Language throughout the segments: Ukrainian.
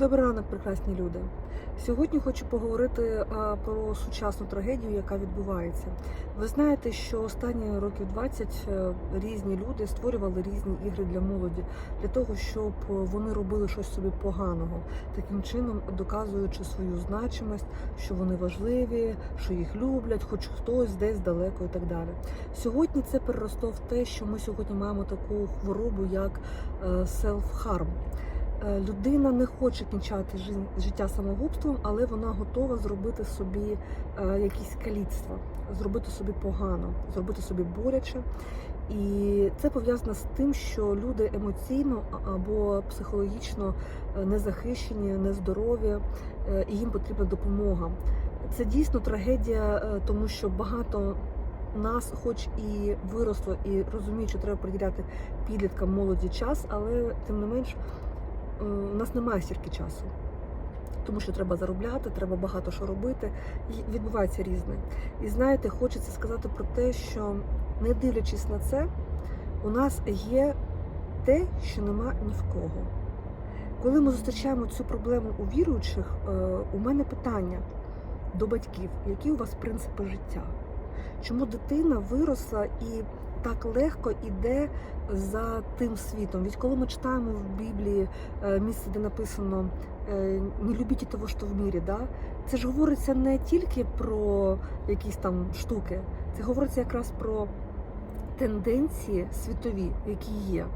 Добрий ранок, прекрасні люди. Сьогодні хочу поговорити про сучасну трагедію, яка відбувається. Ви знаєте, що останні років 20 е, різні люди створювали різні ігри для молоді для того, щоб вони робили щось собі поганого, таким чином доказуючи свою значимость, що вони важливі, що їх люблять, хоч хтось десь далеко і так далі. Сьогодні це переросло в те, що ми сьогодні маємо таку хворобу, як. Е, Людина не хоче кінчати жи- життя самогубством, але вона готова зробити собі е, якісь каліцтва, зробити собі погано, зробити собі боляче. І це пов'язано з тим, що люди емоційно або психологічно е, незахищені, нездорові, е, і їм потрібна допомога. Це дійсно трагедія, е, тому що багато нас, хоч і виросло, і розуміють, що треба приділяти підліткам молоді час, але тим не менш е, у нас немає стільки часу. Тому що треба заробляти, треба багато що робити. І відбувається різне. І знаєте, хочеться сказати про те, що не дивлячись на це, у нас є те, що нема ні в кого. Коли ми зустрічаємо цю проблему у віруючих, е, у мене питання до батьків, які у вас принципи життя? Чому дитина виросла і так легко іде за тим світом? Ведь коли ми читаємо в Біблії е, місце, де написано е, не любіть того, що в мірі, да? це ж говориться не тільки про якісь там штуки, це говориться якраз про тенденції світові, які є,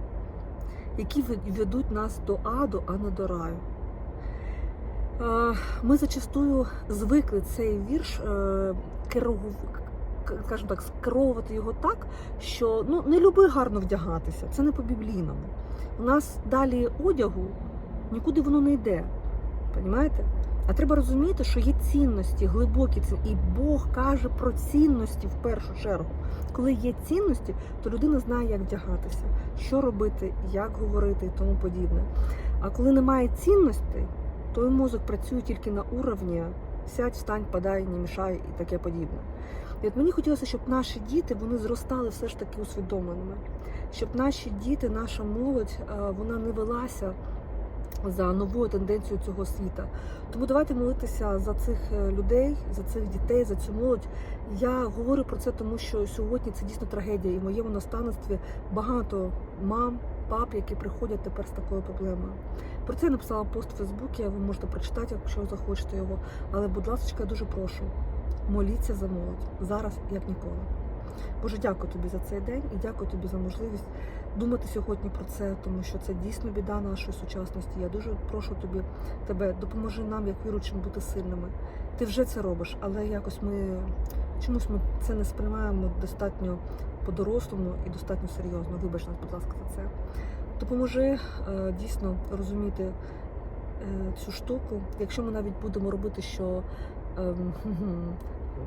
які ведуть нас до аду, а не до раю. Е, Ми зачастую звикли цей вірш скажімо так, скеровувати його так, що ну не люби гарно вдягатися. Це не по-біблійному. У нас далі одягу нікуди воно не йде. Понімаєте? А треба розуміти, що є цінності, глибокі цінності. І Бог каже про цінності в першу чергу. Коли є цінності, то людина знає, як вдягатися, що робити, як говорити і тому подібне. А коли немає цінностей, то і мозок працює тільки на уровні сядь, встань, подай, не мішай і таке подібне. І от мені хотілося, щоб наші діти вони зростали все ж таки усвідомленими, щоб наші діти, наша молодь, е, вона не велася за новою тенденцією цього світа. Тому давайте молитися за цих е, людей, за цих дітей, за цю молодь. Я говорю про це, тому що сьогодні це дійсно трагедія, і в моєму наставництві багато мам, пап, які приходять тепер з такою проблемою. Про це я написала пост у Фейсбуці, ви можете прочитати, якщо захочете його. Але, будь ласка, я дуже прошу, моліться за молодь зараз, як ніколи. Боже, дякую тобі за цей день і дякую тобі за можливість думати сьогодні про це, тому що це дійсно біда нашої сучасності. Я дуже прошу тобі тебе, допоможи нам, як віруючим, бути сильними. Ти вже це робиш, але якось ми чомусь ми це не сприймаємо достатньо по-дорослому і достатньо серйозно. Вибач нас, будь ласка, за це. Допоможи е, дійсно розуміти е, цю штуку. Якщо ми навіть будемо робити, що ем,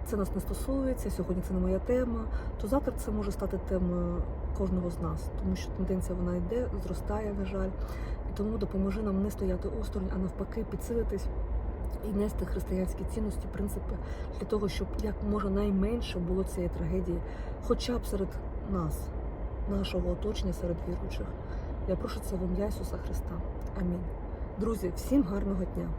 це нас не стосується, сьогодні це не моя тема, то завтра це може стати темою кожного з нас, тому що тенденція вона йде, зростає, на жаль. І тому допоможи нам не стояти осторонь, а навпаки, підсилитись і нести християнські цінності, принципи для того, щоб як може найменше було цієї трагедії, хоча б серед нас, нашого оточення, серед віруючих. Я прошу це в ім'я Ісуса Христа. Амінь. Друзі, всім гарного дня!